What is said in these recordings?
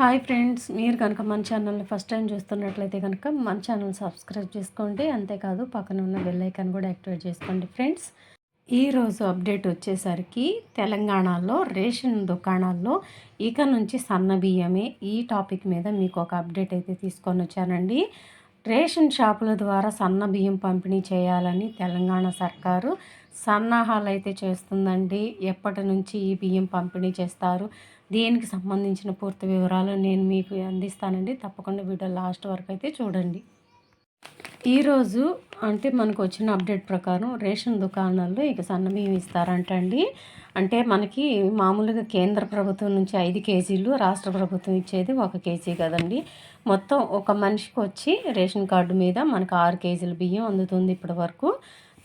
Hi friends మీరు కనుక మన ఛానల్ని ఫస్ట్ టైం చూస్తున్నట్లయితే కనుక మన ఛానల్ సబ్స్క్రైబ్ చేసుకోండి. అంతేకాదు పక్కన ఉన్న బెల్ ఐకాన్ కూడా యాక్టివేట్ చేసుకోండి ఫ్రెండ్స్. ఈరోజు అప్డేట్ వచ్చేసరికి తెలంగాణలో రేషన్ దుకాణాల్లో ఇక నుంచి సన్న బియ్యమే ఈ టాపిక్ మీద మీకు ఒక అప్డేట్ అయితే తీసుకొని వచ్చానండి. రేషన్ షాపుల ద్వారా సన్న బియ్యం పంపిణీ చేయాలని తెలంగాణ సర్కారు సన్నాహాలు అయితే చేస్తుందండి. ఎప్పటి నుంచి ఈ బియ్యం పంపిణీ చేస్తారు? దీనికి సంబంధించిన పూర్తి వివరాలు నేను మీకు అందిస్తానండి. తప్పకుండా వీడియో లాస్ట్ వరకు అయితే చూడండి. ఈరోజు అంటే మనకు వచ్చిన అప్డేట్ ప్రకారం రేషన్ దుకాణాల్లో ఇక సన్నబియ్యం ఇస్తారంటండి. అంటే మనకి మామూలుగా కేంద్ర ప్రభుత్వం నుంచి ఐదు కేజీలు రాష్ట్ర ప్రభుత్వం ఇచ్చేది ఒక కేజీ కదండి. మొత్తం ఒక మనిషికి వచ్చి రేషన్ కార్డు మీద మనకు ఆరు కేజీల బియ్యం అందుతుంది ఇప్పటి వరకు.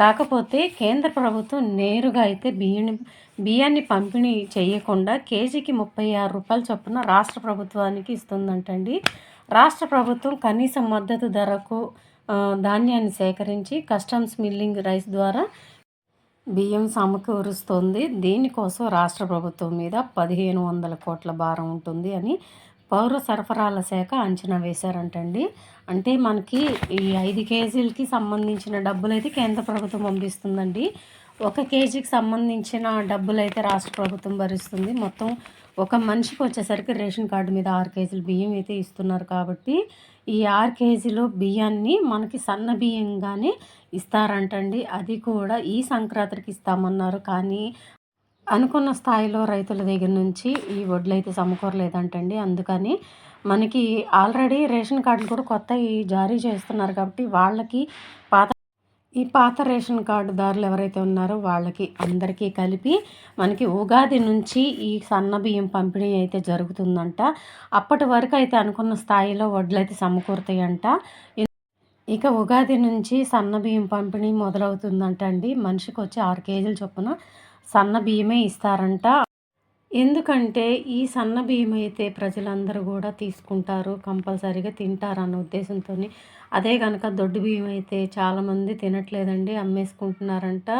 కాకపోతే కేంద్ర ప్రభుత్వం నేరుగా అయితే బియ్యాన్ని బియ్యాన్ని పంపిణీ చేయకుండా కేజీకి ముప్పై ఆరు రూపాయల చొప్పున రాష్ట్ర ప్రభుత్వానికి ఇస్తుందంటండి. రాష్ట్ర ప్రభుత్వం కనీస మద్దతు ధరకు ధాన్యాన్ని సేకరించి కస్టమ్స్ మిల్లింగ్ రైస్ ద్వారా బియ్యం సమకూరుస్తుంది. దీనికోసం రాష్ట్ర ప్రభుత్వం మీద పదిహేను వందల కోట్ల భారం ఉంటుంది అని పౌర సరఫరాల శాఖ అంచనా వేశారంటండి. అంటే మనకి ఈ ఐదు కేజీలకి సంబంధించిన డబ్బులు అయితే కేంద్ర ప్రభుత్వం పంపిస్తుందండి. ఒక కేజీకి సంబంధించిన డబ్బులు అయితే రాష్ట్ర ప్రభుత్వం భరిస్తుంది. మొత్తం ఒక మనిషికి వచ్చేసరికి రేషన్ కార్డు మీద ఆరు కేజీలు బియ్యం అయితే ఇస్తున్నారు కాబట్టి ఈ ఆరు కేజీలు బియ్యాన్ని మనకి సన్న బియ్యంగానే ఇస్తారంటండి. అది కూడా ఈ సంక్రాంతికి ఇస్తామన్నారు. కానీ అనుకున్న స్థాయిలో రైతుల దగ్గర నుంచి ఈ వడ్లు అయితే సమకూరలేదంటండి. అందుకని మనకి ఆల్రెడీ రేషన్ కార్డులు కూడా కొత్త జారీ చేస్తున్నారు కాబట్టి వాళ్ళకి పాత ఈ పాత రేషన్ కార్డుదారులు ఎవరైతే ఉన్నారో వాళ్ళకి అందరికీ కలిపి మనకి ఉగాది నుంచి ఈ సన్న బియ్యం పంపిణీ అయితే జరుగుతుందంట. అప్పటి వరకు అయితే అనుకున్న స్థాయిలో వడ్లు అయితే సమకూరుతాయంట. ఇక ఉగాది నుంచి సన్న బియ్యం పంపిణీ మొదలవుతుందంట అండి మనిషికి వచ్చి ఆరు కేజీలు చొప్పున సన్న బియ్యమే ఇస్తారంట. ఎందుకంటే ఈ సన్న బియ్యం అయితే ప్రజలందరూ కూడా తీసుకుంటారు కంపల్సరీగా తింటారు అన్న ఉద్దేశంతో అదే కనుక దొడ్డు బియ్యం అయితే చాలామంది తినట్లేదండి అమ్మేసుకుంటున్నారంట.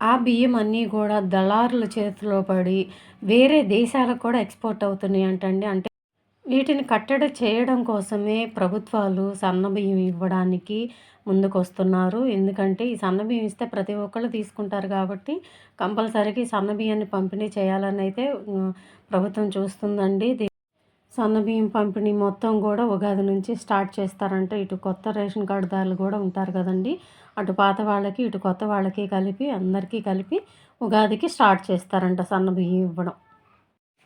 ఆ బియ్యం అన్నీ కూడా దళారుల చేతిలో పడి వేరే దేశాలకు కూడా ఎక్స్పోర్ట్ అవుతున్నాయి అంటండి అంటే వీటిని కట్టడి చేయడం కోసమే ప్రభుత్వాలు సన్న బియ్యం ఇవ్వడానికి ముందుకొస్తున్నారు. ఎందుకంటే ఈ సన్న బియ్యం ఇస్తే ప్రతి ఒక్కళ్ళు తీసుకుంటారు కాబట్టి కంపల్సరీగా సన్న బియ్యాన్ని పంపిణీ చేయాలని అయితే ప్రభుత్వం చూస్తుందండి. సన్న బియ్యం పంపిణీ మొత్తం కూడా ఉగాది నుంచి స్టార్ట్ చేస్తారంటే. ఇటు కొత్త రేషన్ కార్డుదారులు కూడా ఉంటారు కదండి. అటు పాత వాళ్ళకి ఇటు కొత్త వాళ్ళకి కలిపి అందరికీ కలిపి ఉగాదికి స్టార్ట్ చేస్తారంట సన్న బియ్యం ఇవ్వడం.